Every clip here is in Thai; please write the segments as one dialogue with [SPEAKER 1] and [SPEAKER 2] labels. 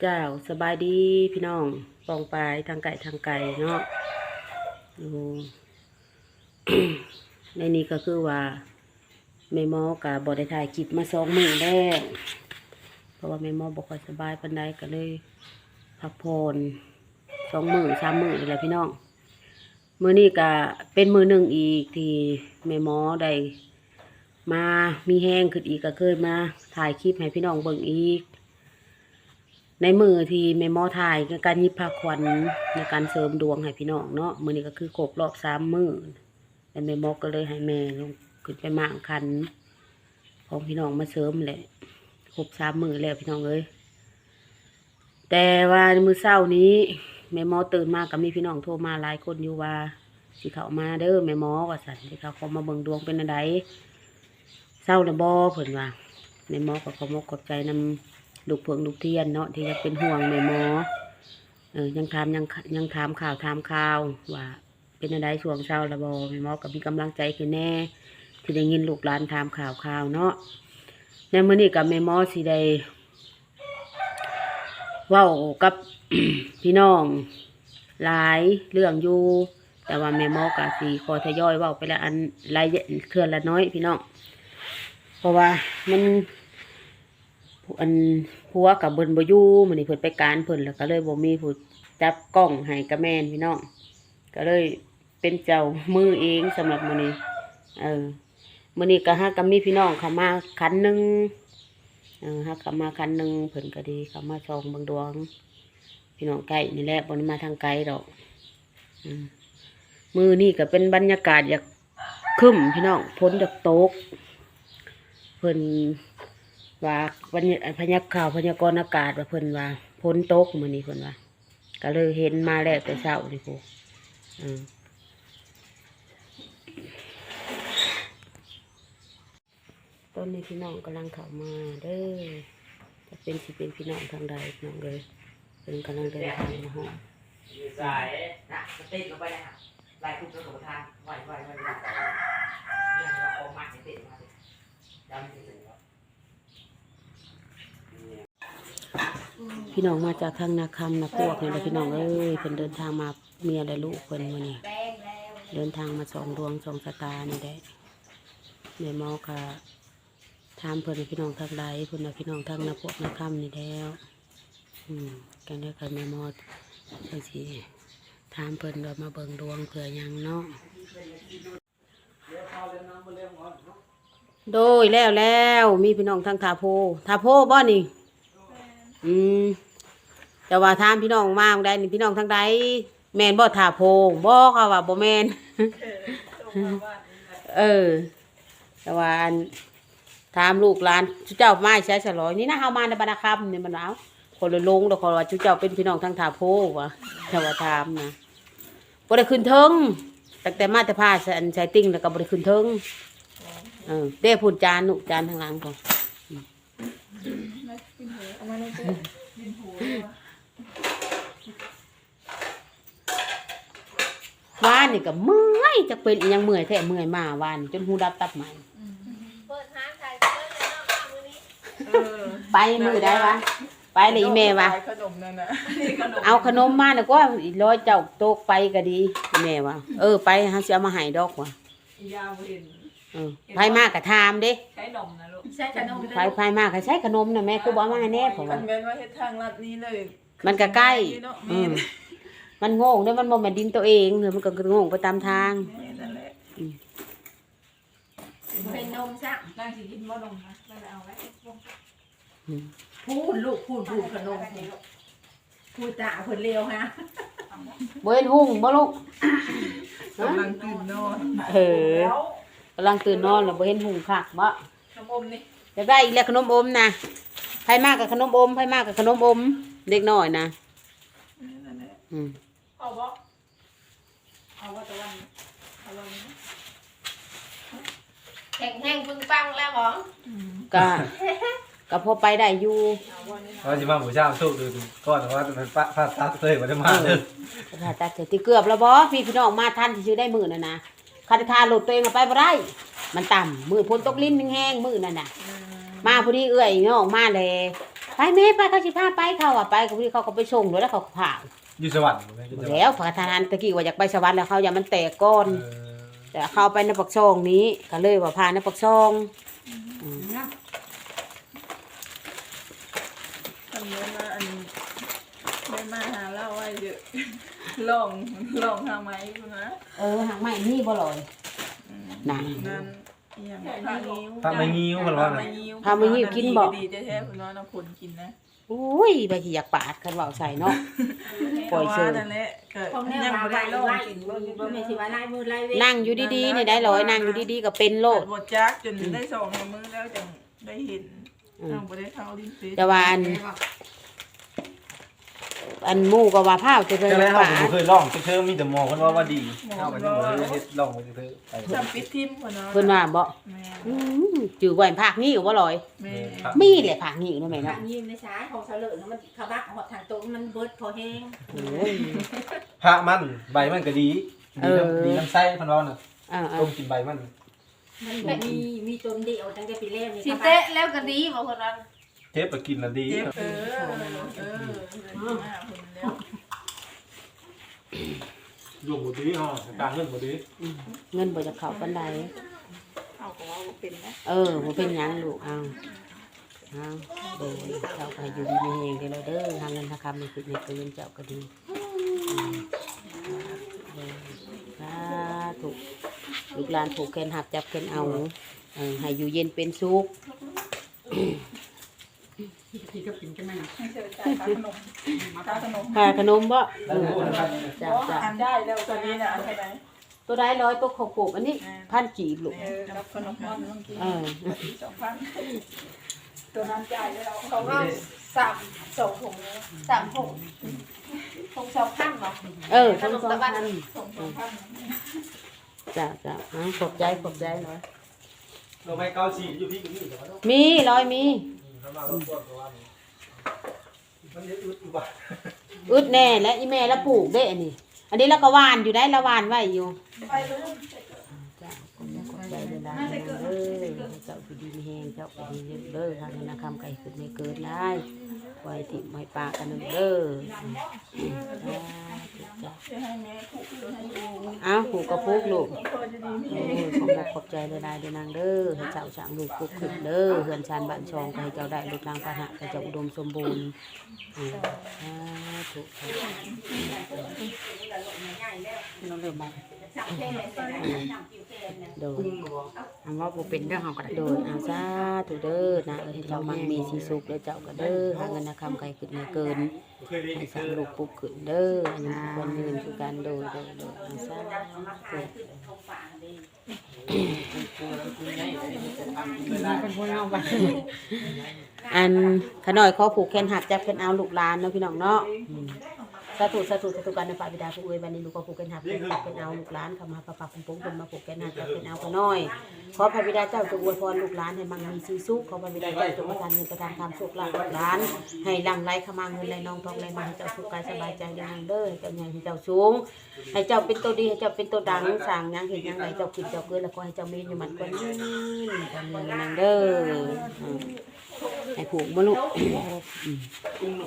[SPEAKER 1] เจ้าสบายดีพี่น้องปองปลายทางไก่ทางไก่เนาะโอ้ในนี้ก็คือว่าแม่หมอกับบอได้ถ่ายคลิปมาสองมือแล้วเพราะว่าแม่หมอบอกค่อยสบายปานใดก็เลยพักผ่อนสองมือสามมือนี่แหละพี่น้องมือนี้ก็เป็นมือหนึ่งอีกที่แม่หมอได้มามีแห้งขึ้นอีกก็เคยมาถ่ายคลิปให้พี่น้องเบิ่งอีก ในมือที่แม่หมอถ่ายคือการยิบผ้าควันในการเสริมดวงให้พี่น้องเนาะมือนี้ก็คือครบรอบสามมือแล้วแม่หมอก็เลยให้แม่ลงขึ้นไปมางคันของพี่น้องมาเสริมแหละครบสามมือแล้วพี่น้องเอ้ยแต่ว่ามือเศร้านี้แม่หมอตื่นมาก็มีพี่น้องโทรมาหลายคนอยู่ว่าสิเขามาเด้อแม่หมอว่าสันสิเขาเขามาเบิ่งดวงเป็นอะไรเศร้าระบอเพิ่นว่าแม่หมอก็ขอมกขอบใจนำ ลูกเพิงลูกเทียนเนาะที่ยังเป็นห่วงแม่หมอเออยังถามยังยังถามข่าวถามข่าวว่าเป็นอะไรช่วงเช้าระบอแม่หมอก็มีกำลังใจขึ้นแน่ ที่ได้ยินลูกหลานถามข่าวข่าวเนาะในมื้อนี้กับแม่หมอสิได้เว้ากับพี่น้องหลายเรื่องอยู่แต่ว่าแม่หมอก็สิขอทยอยเว้าไปละอันรายเทื่อละน้อยพี่น้องเพราะว่ามัน อันผัวกับเบิ่นบ่อยู่มื้อนี้เพิ่นไปการเพิ่นแล้วก็เลยบ่มีผู้จับกล้องให้กับแม่นพี่น้องก็เลยเป็นเจ้ามือเองสำหรับมื้อนี้เออมื้อนี้ก็หากับมีพี่น้องเข้ามาคันหนึงเออหาเข้ามาคันหนึงเพิ่นก็ดีเข้ามาส่องบิ่งดวง พี่น้องใกล้นี่แหละบ่ได้มาทางไกลดอกอืมมือนี้ก็เป็นบรรยากาศอยากครึ้มพี่น้องฝนอยากโต๊กเพิ่น ว่าวันนี้พยากข่าวพยากรณ์อากาศว่าเพิ่นว่าพ้นตกมื้อนี้เพิ่นว่าก็เลยเห็นมาแล้วแต่เช้านี่พูอืมต้นนี้พี่น้องกำลังเข้ามาเด้อจะเป็นสิเป็นพี่น้องทางใดน้องเลยเพิ่นกำลังเดินทางมาห้อง
[SPEAKER 2] สายนะสติลงไปนะครับไล่ทุกกระสุนทางไหวไหวไหวไหวเรื่องเราโอมาสติมาเลยจำติดเลยครับ
[SPEAKER 1] พี่น้องมาจากทางนาคำนาพวกนี่แหละพี่น้องเอ้ยเพิ่นเดินทางมาเมียและลูกเพิ่นมื้อนี้เดินทางมาสองดวงสองสตาร์นี่ได้แม่มอก็ถามเพิ่นพี่น้องทางใดเพิ่นพี่น้องทางนาพวกนาคำนี่แล้วอืมกันได้กับแม่มอจังสิถามเพิ่นว่ามาเบิ่งดวงเผื่อยังเนาะโดยแล้วแล้วมีพี่น้องทางทาโพทาโพบ่นี่อืม แต่ว่าถามพี่น้องมาได้นี่พี่น้องทางใดแม่นบ่ทาโพบ่เขาว่าบ่แม่นเออ แต่ว่าอันถามลูกหลานชุเจ้าไม้ใช้ฉลอยนี่นะเฮามาในบรรณาคำนี่มันเอาคนละลงแล้วคนว่าชุเจ้าเป็นพี่น้องทางทาโพวะแต่ว่าถามนะบ่ได้ขึ้นเทิงตั้งแต่มาแต่พาอันใช้ติ้งแล้วก็บ่ได้ขึ้นเทิงเออเด้พูดจานนุจานทางหลังก่อน วานนี่ก็เมื่อยจะเป็นอีหยังเมื่อยแท้เมื่อยมาวาน จนหูดับตับใหม่
[SPEAKER 3] เปิดห้างขายเปิดเลยเนาะข้าวมื้อนี้
[SPEAKER 4] เออ
[SPEAKER 1] ไปมือได้วะไปเลยอีแม่วะ
[SPEAKER 4] ขายขนมนั่นน่ะ
[SPEAKER 1] เอาขนมมาน่ะก็อีร้อยเจ้าโตกไปก็ดีอีแม่วะเออไปหาสิเอามาให้ดอกวะ
[SPEAKER 4] ยาวเห็น
[SPEAKER 1] เออไผมากกะทามเด้
[SPEAKER 4] ใช้นมนะลูก
[SPEAKER 3] ใช่ขนม
[SPEAKER 1] ไผไผมากกะใช้ขนมน่ะแม่คือบ่เอามาให้แน่ผม
[SPEAKER 4] คั
[SPEAKER 1] ว่าน
[SPEAKER 4] แม่นว่าเฮ็ดทางลัดนี้เลย
[SPEAKER 1] มันก็ใกล้
[SPEAKER 4] เนาะ
[SPEAKER 1] อื
[SPEAKER 4] แม่
[SPEAKER 1] ม
[SPEAKER 4] น
[SPEAKER 1] มั นโง่เด้อมันบ่แม่นดินตัวเองเด้อมันก็โง่ไปตามทาง
[SPEAKER 4] แม่นนั่นแหละ
[SPEAKER 3] เป็นนมซะ
[SPEAKER 4] นั่งสิกินบ่นมนะนั่นเอาไว้
[SPEAKER 1] อืม
[SPEAKER 3] พูดลูกพูดพูดขนมพูดตาคนเลวฮะ
[SPEAKER 1] บ่เห็นหุ่งบ่ลูก
[SPEAKER 4] กำลังตื่นนอน
[SPEAKER 1] เออกำลังตื่นนอนแล้วบ่เห็นหุ่งคักบ่
[SPEAKER 4] ขนมนี่
[SPEAKER 1] จะได้อีกแล้วขนมอมนะไผมากกับขนมอมไผมากกับขนมอมเด็กน้อยนะ
[SPEAKER 4] นั่นแหละ
[SPEAKER 1] อืม
[SPEAKER 4] เอาบ่เอาว่าตะวันเอาวันนี้
[SPEAKER 3] แห้งแห้งปึ้งปังแล้วหรอ
[SPEAKER 1] ก็ก็พอไปได้อยู่
[SPEAKER 4] เอาวันนี้
[SPEAKER 5] ว่าจะมาหมูชาสู้ดูก่อนว่ามันฟาฟาซัดเลยมันจะมาเด้อ
[SPEAKER 1] ถ้าตัดเสร็จที่เกือบแล้วบอพี่พี่น้องมาทันที่ซื้อได้มือน่ะนะคันคาหลุดตัวเองเอาไปบ่ได้ มันต่ำมือพ้นตกลิ้นแห้งๆมือนั่นน่ะ มาพอดีเอื้อยน้องมาเลย ไปแม่ไปเขาสิพาไปเขาอะไปก็พอดีเขาก็ไปส่งแล้วแล้วเขาก็ผ่า
[SPEAKER 5] อยู่สวรรค์ไหมอยู่สวรรค์
[SPEAKER 1] แล้วพระทหารตะกี้ว่าอยากไปสวรรค์แล้วเขาอย่ามันแตกก้อน
[SPEAKER 5] เออ
[SPEAKER 1] แต่เข้าไปในปักซองนี้ก็เลยว่าพาในปักซองอืม
[SPEAKER 4] ทำเนื้อมาอันได้มาหาเล่าไว้เยอะลองลองทางไหมคุณนะ
[SPEAKER 1] เออหางไม้นี่บ่ลอย
[SPEAKER 4] อืม
[SPEAKER 1] น่ะ
[SPEAKER 4] นั่นอหย่างผ้างิ้ว
[SPEAKER 5] ถ้าไม่งิ้วมันว่าน่ะ
[SPEAKER 1] ผ้าไม่งิ้วกินบ่
[SPEAKER 4] ดีแท้ๆคุณน้อยน้ำผลกินนะ
[SPEAKER 1] โอ้ยไปที่อยากปาดกันเว่าใส่เนาะ ปล่อยเชิญ
[SPEAKER 4] ว่านั่นแหละเกิด
[SPEAKER 3] ของแนว
[SPEAKER 4] ยัง
[SPEAKER 3] มา
[SPEAKER 4] บ่ได้
[SPEAKER 3] ไล่
[SPEAKER 4] ลอง
[SPEAKER 3] ไล่
[SPEAKER 4] กิน
[SPEAKER 3] บ่
[SPEAKER 4] บ่
[SPEAKER 3] บ่แม่นสิว่าไล่มือไล่เว้
[SPEAKER 1] นั่งอยู่ดีๆนี่ได้ลอยนั่งอยู่ดีๆก็เป็นโลด
[SPEAKER 4] บดจักจนได้สองในมือแล้วจังได้เห็น
[SPEAKER 1] อืม
[SPEAKER 4] น้องบ่ได้เข้าลิ้นเฟซ
[SPEAKER 1] แต่ว่าอันอั นหมู่ก็ว่าพาวจะเคย
[SPEAKER 5] ก็เลย
[SPEAKER 1] ว่า
[SPEAKER 5] เฮาบ่เคยลองเชิงๆมีแต่หมอเพิ่นว่าว่าดีเฮาก็ยังบ่ได้เฮ็ดลองไปเถอะไป
[SPEAKER 4] จำปิดทิมคนเนาะ
[SPEAKER 1] เพิ่นว่าบ่
[SPEAKER 4] แม่
[SPEAKER 1] อืมจือไว้ภาคนี้อยู่บ่ลอย
[SPEAKER 4] แม่
[SPEAKER 1] มีแหละภาคนี้เนาะแม่
[SPEAKER 3] ทา
[SPEAKER 1] เนาะ
[SPEAKER 3] งยิ้มในสายของเสลิมมันขบักหอดทางตรงมันเบิดพอแห้ง
[SPEAKER 1] โอ้ย
[SPEAKER 5] พระมันใบมันก็ดี
[SPEAKER 1] เอ
[SPEAKER 5] ดี
[SPEAKER 1] อ
[SPEAKER 5] น้ำดีน้ำไส้เพิ่นว่าน่ะ
[SPEAKER 1] อ่า
[SPEAKER 5] ต้มกินใบมัน
[SPEAKER 3] มันมีมีต้นเดียวตั้งแต่ปีแรกนี่
[SPEAKER 6] สิ
[SPEAKER 3] ขบั
[SPEAKER 6] เตะ
[SPEAKER 3] ก
[SPEAKER 6] แล้วก็ดีบอกคนนั้น
[SPEAKER 5] เทปก็กินน่ะดี
[SPEAKER 4] เจ็บเออเออเออมาคนแล้ว
[SPEAKER 5] อยู่บ่ดีฮะการเงินบดี
[SPEAKER 1] เงินบ่จะเข้าปานใด
[SPEAKER 4] เอาก็ว่าบ่เป็นนะ
[SPEAKER 1] เออบ่เป็นหยังลูกเอาเอาโดยเจ้าก็อยู่ดีมีแฮงเด้อเด้อหาเงินหาคำนี่คือในคืนเจ้าก็ดีอืมเออสาธุลูกหลานผูกแขนหักจับแขนเอาเออให้อยู่เย็นเป็นสุข
[SPEAKER 3] ที่ก็กินกันมา
[SPEAKER 4] ให้เจอจ่ายค่าขนมค่าขนม
[SPEAKER 1] ค่าขนมบ่
[SPEAKER 5] แล้วรู้นะครับ
[SPEAKER 1] จ้า
[SPEAKER 4] อ๋อ
[SPEAKER 1] จ้า
[SPEAKER 4] อันได้แล้วตัวนี้น่ะอันเท่าไหร่
[SPEAKER 1] ตัวได้ร้อยตัวของปลูกอันนี้พันกีบลูก
[SPEAKER 4] เออกับขนมม่อนเมื่อกี้
[SPEAKER 1] เออ
[SPEAKER 4] สองพันตัวนั้นจ่ายแล้ว
[SPEAKER 6] ของเราสามสองถุงเลยสามถุงถุงสองพันเนาะ
[SPEAKER 1] เออทั้งสองพัน
[SPEAKER 4] สองสองพัน
[SPEAKER 1] จ้าจ้าอะขอบใจขอบใจหน่อย
[SPEAKER 5] เราไปเกาฉีดอยู่พี่ก็มีแต่ว่า
[SPEAKER 1] มีร้อยมี
[SPEAKER 5] อึด
[SPEAKER 1] แน่และอีแม่ละปลูกได้อันนี้ อันนี้เราก็หวานอยู่ได้ละหวานไว้อยู่
[SPEAKER 4] ไปเจ้า
[SPEAKER 1] ขอบใจเลยนะเออเจ้าคือดีมีแหงเจ้าคือดีเด้อทางธนาคารไก่ขึ้นไม่เกิดได้ ไว้ติไว้ปากันนึงเด้ออ้า
[SPEAKER 4] หูกหรือให้ดู
[SPEAKER 1] อ้าวผูกกับผูกลูก
[SPEAKER 4] พอจะดีมี
[SPEAKER 1] โอ้ยขอบขอบใจเลยได้เด้อนางเด้อให้เจ้าสร้างลูกปลุกขึ้นเด้อเฮือนชานบ้านช่องก็ให้เจ้าได้ลูกนางปะหะให้เจ้าอุดมสมบูรณ์อืมสาธุเราเริ่มมา
[SPEAKER 3] สักแค่น้ำจิ้มแค่นั้น
[SPEAKER 1] โดยอันว่าบ่เป็นเรื่องเฮาก็ได้โดยอาสาธุเด้อนะเออให้เจ้ามั่งมีสีสุขเด้อเจ้าก็เด้อหาเงินนาคำไกลขึ้นม่เกิน
[SPEAKER 5] เคยได้
[SPEAKER 1] ให้สร้างลูกปลุกขึ้นเด้ออันนี้ควรยืนคือการโดยโดยโดยอาสาเป็นพวกเราบ้อันขน่อยขอผูกแขนหักจับแขนเอาลูกหลานเนาะพี่น้องเนาะ สาธุสาธุสาธุกันในฝ่ายบิดาผู้อวยวันนี้ลูกก็ผูกแขนหักจับแขนเอาลูกหลานเข้ามาประปับปุ้งปุ้งคนมาผูกแขนหักจับแขนเอาขน่อย ขอพระบิดาเจ้าจงอวยพรลูกหลานให้มั่งมีสีสุขขอพระบิดาเจ้าจงประทานเงินประทานความสุขหลานลูกหลาน ให้หลังไหลเข้ามาเงินไหลนองทองไหลมาให้เจ้าสุขกายสบายใจเด้อนางเด้อให้เจ้าใหญ่ให้เจ้าสูง ให้เจ้าเป็นตัวดีให้เจ้าเป็นตัวดังสั่งหยังเห็นยังไงเจ้ากินเจ้าเกินแล้วก็ให้เจ้ามีอยู่มันกว่านี้กันเงินนางเด้ออืมให้ผูกมาลูกอืม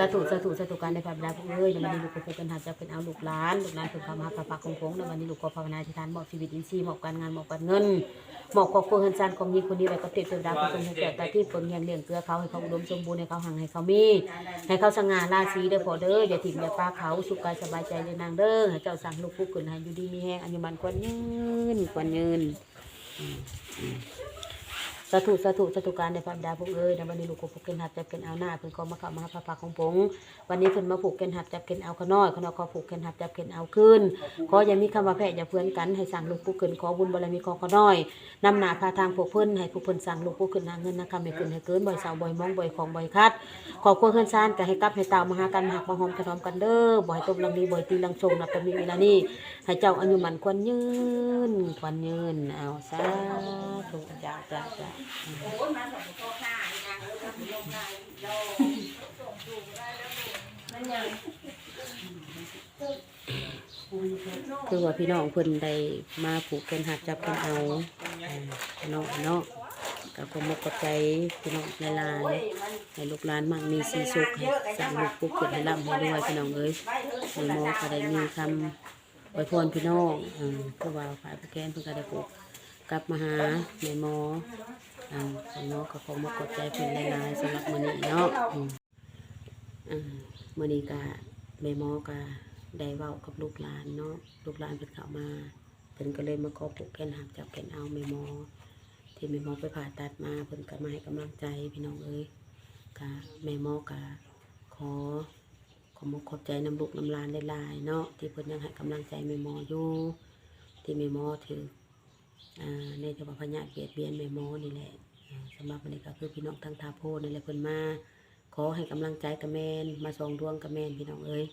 [SPEAKER 1] สาธุสาธุสาธุการในพระบิดาผู้เอ้ยในวันนี้ลูกก็เป็นหาเจ้าเป็นเอาลูกหลานลูกหลานเป็นความหาพระพักของพงในวันนี้ลูกก็ภาวนาที่ทานมอบชีวิตอินทรีย์มอบการงานมอบการเงินมอบครอบครัวเฮือนซานของยิงคนนี้ไว้กับเทพเทวดาผู้ทรงให้แก่ตาที่ฝนเลี้ยงเลี้ยงเกลือเขาให้เขาอุดมสมบูรณ์ให้เขาหังให้เขามีให้เขาสง่าราศีเด้อพอเด้ออย่าถิ่มอย่าปาเขาสุขกายสบายใจเลยนางเด้อให้เจ้าสั่งลูกผู้ขึ้นให้อยู่ดีมีแห้งอันยุมันควรยืนควรยืนอืมอืม สาธุสาธุสาธุการในพระบิดาพวกเอ้ยในวันนี้ลูกก็ผูกเกณฑ์หัดจับเกณฑ์เอาหน้าเพิ่นก็มาเข้ามาพระพักของผงวันนี้เพิ่นมาผูกเกณฑ์หัดจับเกณฑ์เอาขน้อยขน้อยก็ผูกเกณฑ์หัดจับเกณฑ์เอาขึ้นขออย่ามีคำว่าแพ้อย่าเพื่อนกันให้สั่งลูกผู้ขึ้นขอบุญบารมีของขน้อยนำหน้าพาทางพวกเพิ่นให้ผู้เพิ่นสั่งลูกผู้ขึ้นหาเงินนะคำให้ขึ้นให้เกินบ่อยเสาบ่อยมองบ่อยของบ่อยคัดขอบคุณเพื่อนซานก็ให้กลับให้เต่ามาหากันมาหักมาหอมกันหอมกันเด้อบ่ให้ตบลังนี้บ่ให้ตีลังชงนับแต่มีเวลานี้ให้เจ้าอายุมันควรยืนควรยืนเอาสาธุจ้าจ้าจ้า
[SPEAKER 3] โอ้ยมาสองตัวข้านี่นะเออทำลงได้โล
[SPEAKER 1] คือว่าพี่น้องเพิ่นได้มาผูกแขนหักจับกันเอาเนาะเนาะกับขอมมกใจพี่น้องหลายๆให้ลูกหลานมั่งมีสีสุขสางลูกปุ๊กขึ้นให้ร่ำให้รวยพี่น้องเอ้ยในหมอก็ได้มีคำไว้พรพี่น้องเออเพราะว่าฝ่ายผู้แค้นเพิ่นก็ได้ปลูกกลับมาหาในหมอ อ่าของหมอก็ขอมากขอบใจเพิ่นลายๆสำหรับมื้อนี้เนาะอืมอ่ามื้อนี้ก็แม่หมอก็ได้เว้ากับลูกหลานเนาะลูกหลานเพิ่นเข้ามาเพิ่นก็เลยมาขอปลูกแขนหักจับแขนเอาแม่หมอ ที่แม่หมอไปผ่าตัดมาเพิ่นก็มาให้กำลังใจพี่น้องเอ้ยกะแม่หมอกะขอขอมกขอบใจน้ำลูกน้ำหลานหลายๆเนาะที่เพิ่นยังให้กำลังใจแม่หมออยู่ที่แม่หมอถือ ในจังหวัดพะยาเบียดเบียนแม่หมอนี่แหละอ่าสำหรับวันนี้ก็คือพี่น้องทางทาโพนี่แหละเพิ่นมา ขอให้กำลังใจกับแมนมาส่องดวงกับแมนพี่น้องเอ้ย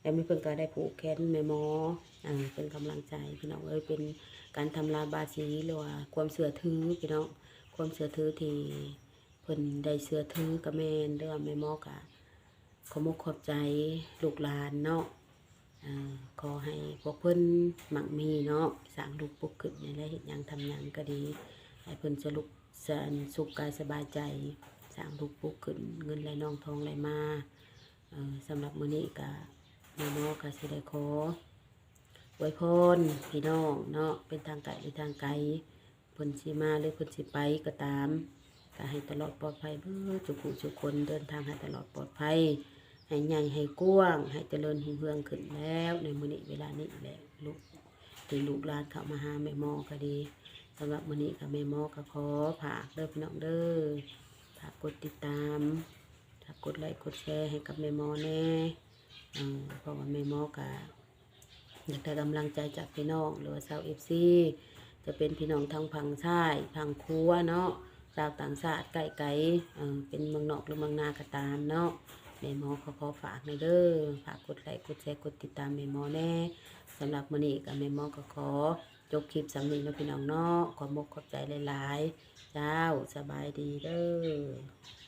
[SPEAKER 1] แล้วมีเพิ่นก็ได้ผูกแขนแม่หมอเป็นกำลังใจพี่น้องเอ้ยเป็นการทำลายบาสีหรือว่าความเสื่อถือพี่น้องความเสื่อถือที่เพิ่นได้เสื่อถือกับแมนหรือว่าแม่หมอกะขอมกขอบใจลูกหลานเนาะ ขอให้พวกเพิ่นหมักมีเนาะสร้างลูกปุกขึ้นในและเห็นยังทำยังก็ดี ให้เพิ่นสรุปสันสุขกายสบายใจสร้างลูกปุกขึ้นเงินไหลนองทองไหลมาสำหรับมื้อนี้ก็แม่หมอก็สิได้ขอไว้พรพี่น้องเนาะเป็นทางไกลหรือทางไกลเพิ่นสิมาหรือเพิ่นสิไปก็ตามก็ให้ตลอดปลอดภัยเบ้อทุกผู้ทุคนเดินทางให้ตลอดปลอดภัย ให้ใหญ่ให้กว้าง ให้เจริญรุ่งเรืองขึ้นแล้ว ในมื้อนี้เวลานี้แหละลูกที่ลูกหลานเข้ามาหาแม่หมอก็ดีสำหรับมื้อนี้กับแม่หมอก็ขอฝากเด้อพี่น้องเด้อฝากกดติดตามฝากกดไลค์กดแชร์ให้กับแม่หมอแน่เพราะว่าแม่หมอก็อยากได้กำลังใจจากพี่น้องหรือว่าชาวเอฟซีจะเป็นพี่น้องทางพังชายพังครัวเนาะชาวต่างชาติไกลๆเอ่เป็นเมืองนอกหรือเมืองนาก็ตามเนาะ ม่หมอขอขอฝากในอยเด้อฝากกดไลค์กดแชร์กดติดตามแม่หมอแน่สำหรับมื้อนี้กับแม่หมอก็ขอจบคลิปสำนีนะพี่น้องเนาะขอมกขอบใจหลายๆ เจ้าสบายดีเด้อ